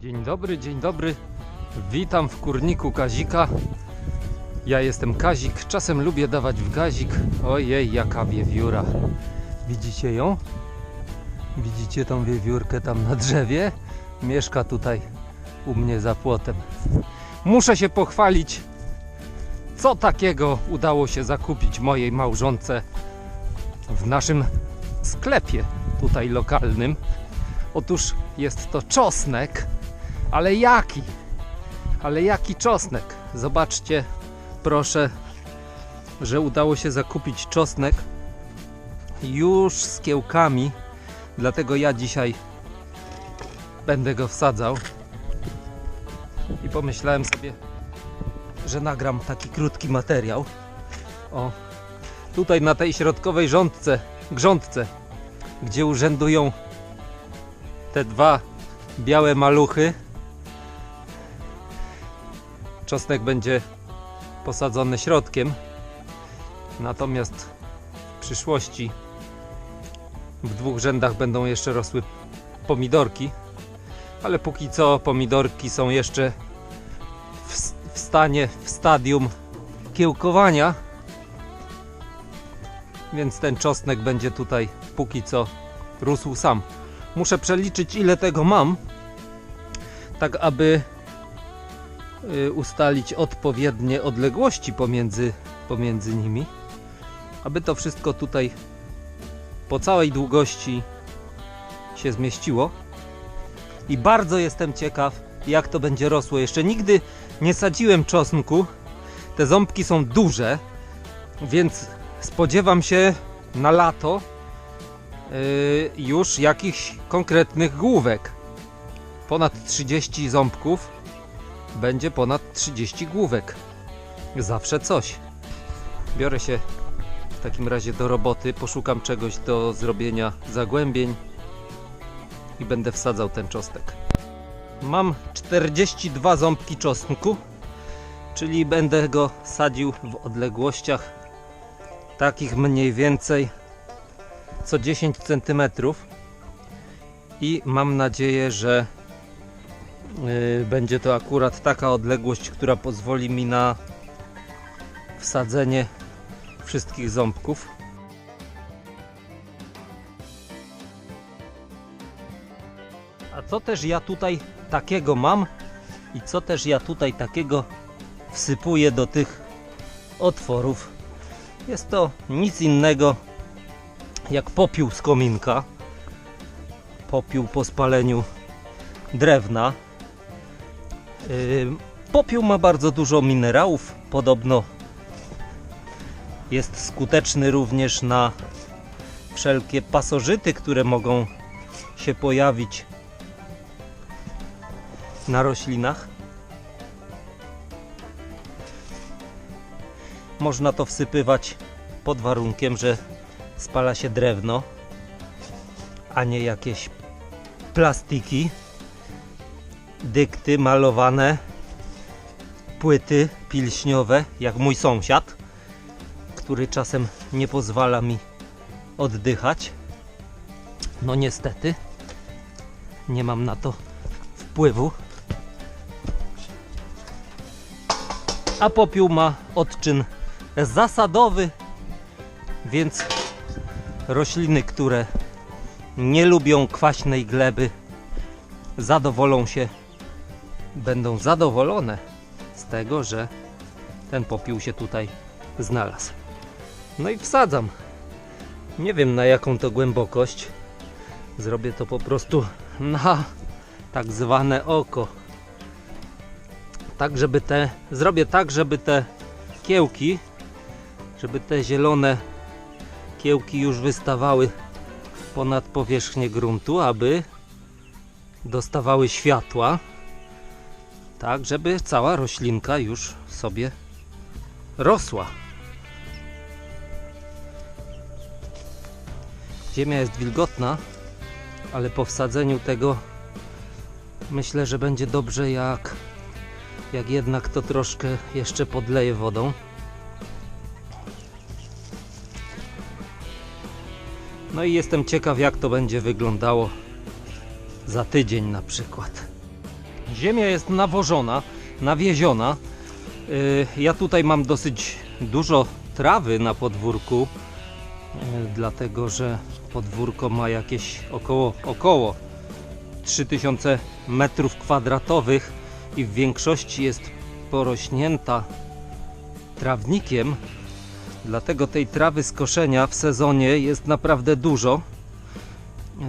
Dzień dobry, dzień dobry. Witam w kurniku Kazika. Ja jestem Kazik. Czasem lubię dawać w gazik. Ojej, jaka wiewióra. Widzicie ją? Widzicie tą wiewiórkę tam na drzewie? Mieszka tutaj u mnie za płotem. Muszę się pochwalić, co takiego udało się zakupić mojej małżonce w naszym sklepie tutaj lokalnym. Otóż jest to czosnek, ale jaki? Ale jaki czosnek? Zobaczcie, proszę, że udało się zakupić czosnek już z kiełkami. Dlatego ja dzisiaj będę go wsadzał. I pomyślałem sobie, że nagram taki krótki materiał. O, tutaj na tej środkowej rządce, grządce, gdzie urzędują te dwa białe maluchy. Czosnek będzie posadzony środkiem, natomiast w przyszłości w dwóch rzędach będą jeszcze rosły pomidorki, ale póki co pomidorki są jeszcze w, w stanie, w stadium kiełkowania, więc ten czosnek będzie tutaj póki co rósł sam. Muszę przeliczyć ile tego mam, tak aby ustalić odpowiednie odległości pomiędzy, pomiędzy nimi, aby to wszystko tutaj po całej długości się zmieściło. I bardzo jestem ciekaw, jak to będzie rosło. Jeszcze nigdy nie sadziłem czosnku. Te ząbki są duże, więc spodziewam się na lato y, już jakichś konkretnych główek. Ponad 30 ząbków będzie ponad 30 główek. Zawsze coś. Biorę się w takim razie do roboty, poszukam czegoś do zrobienia zagłębień i będę wsadzał ten czosnek. Mam 42 ząbki czosnku, czyli będę go sadził w odległościach takich mniej więcej co 10 cm i mam nadzieję, że będzie to akurat taka odległość, która pozwoli mi na wsadzenie wszystkich ząbków. A co też ja tutaj takiego mam i co też ja tutaj takiego wsypuję do tych otworów? Jest to nic innego jak popiół z kominka. Popiół po spaleniu drewna. Popiół ma bardzo dużo minerałów. Podobno jest skuteczny również na wszelkie pasożyty, które mogą się pojawić na roślinach. Można to wsypywać pod warunkiem, że spala się drewno, a nie jakieś plastiki, dykty malowane, płyty pilśniowe, jak mój sąsiad, który czasem nie pozwala mi oddychać. No niestety, nie mam na to wpływu. A popiół ma odczyn zasadowy, więc rośliny, które nie lubią kwaśnej gleby, zadowolą się, będą zadowolone z tego, że ten popiół się tutaj znalazł. No i wsadzam. Nie wiem na jaką to głębokość. Zrobię to po prostu na tak zwane oko. Tak, żeby te. Zrobię tak, żeby te kiełki, żeby te zielone kiełki już wystawały ponad powierzchnię gruntu, aby dostawały światła, tak żeby cała roślinka już sobie rosła. Ziemia jest wilgotna, ale po wsadzeniu tego myślę, że będzie dobrze jak, jak jednak to troszkę jeszcze podleje wodą. No i jestem ciekaw jak to będzie wyglądało za tydzień na przykład. Ziemia jest nawożona, nawieziona. Y, Ja tutaj mam dosyć dużo trawy na podwórku, y, dlatego że podwórko ma jakieś około, około 3000 metrów kwadratowych i w większości jest porośnięta trawnikiem. Dlatego tej trawy z koszenia w sezonie jest naprawdę dużo.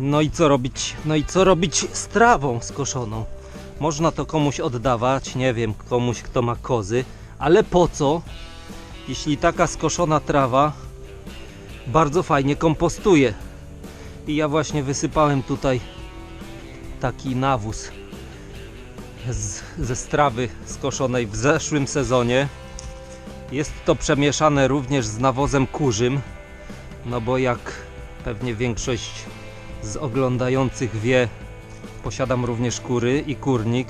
No i co robić? No i co robić z trawą skoszoną? Można to komuś oddawać, nie wiem, komuś kto ma kozy, ale po co? Jeśli taka skoszona trawa bardzo fajnie kompostuje. I ja właśnie wysypałem tutaj taki nawóz z, ze strawy skoszonej w zeszłym sezonie. Jest to przemieszane również z nawozem kurzym, no bo jak pewnie większość z oglądających wie, posiadam również kury i kurnik.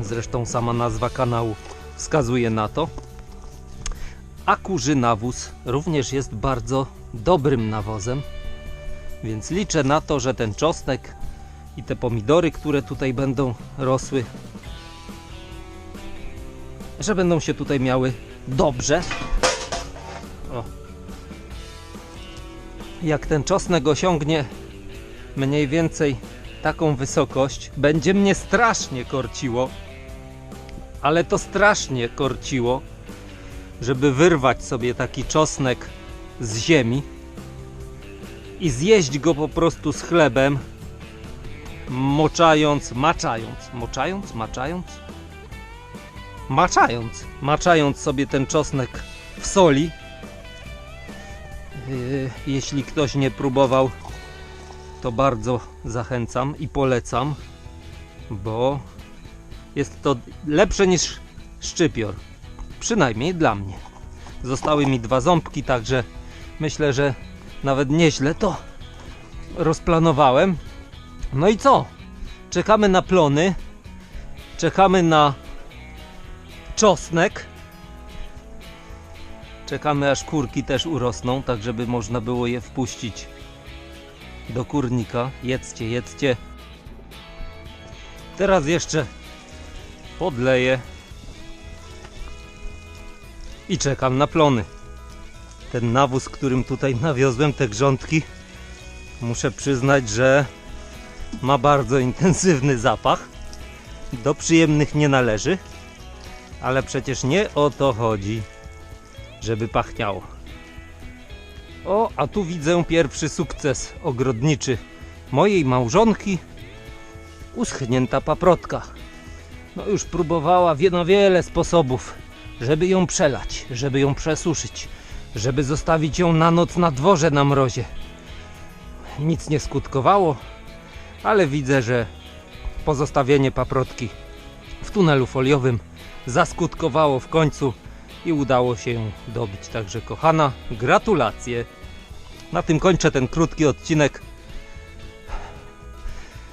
Zresztą sama nazwa kanału wskazuje na to. A kurzy nawóz również jest bardzo dobrym nawozem, więc liczę na to, że ten czosnek i te pomidory, które tutaj będą rosły, że będą się tutaj miały dobrze. O. Jak ten czosnek osiągnie mniej więcej taką wysokość, będzie mnie strasznie korciło, ale to strasznie korciło, żeby wyrwać sobie taki czosnek z ziemi i zjeść go po prostu z chlebem, moczając, maczając, moczając, maczając, maczając, maczając sobie ten czosnek w soli. Yy, Jeśli ktoś nie próbował, to bardzo zachęcam i polecam, bo jest to lepsze niż szczypior. Przynajmniej dla mnie. Zostały mi dwa ząbki, także myślę, że nawet nieźle to rozplanowałem. No i co? Czekamy na plony, czekamy na czosnek. Czekamy aż kurki też urosną, tak żeby można było je wpuścić do kurnika. Jedzcie, jedzcie. Teraz jeszcze podleję i czekam na plony. Ten nawóz, którym tutaj nawiozłem te grządki, muszę przyznać, że ma bardzo intensywny zapach. Do przyjemnych nie należy, ale przecież nie o to chodzi, żeby pachniało. O, a tu widzę pierwszy sukces ogrodniczy mojej małżonki. Uschnięta paprotka. No już próbowała wie- na wiele sposobów, żeby ją przelać, żeby ją przesuszyć, żeby zostawić ją na noc na dworze na mrozie. Nic nie skutkowało, ale widzę, że pozostawienie paprotki w tunelu foliowym zaskutkowało w końcu i udało się ją dobić. Także kochana, gratulacje. Na tym kończę ten krótki odcinek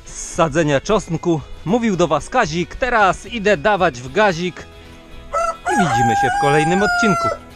z sadzenia czosnku. Mówił do Was Kazik, teraz idę dawać w gazik i widzimy się w kolejnym odcinku.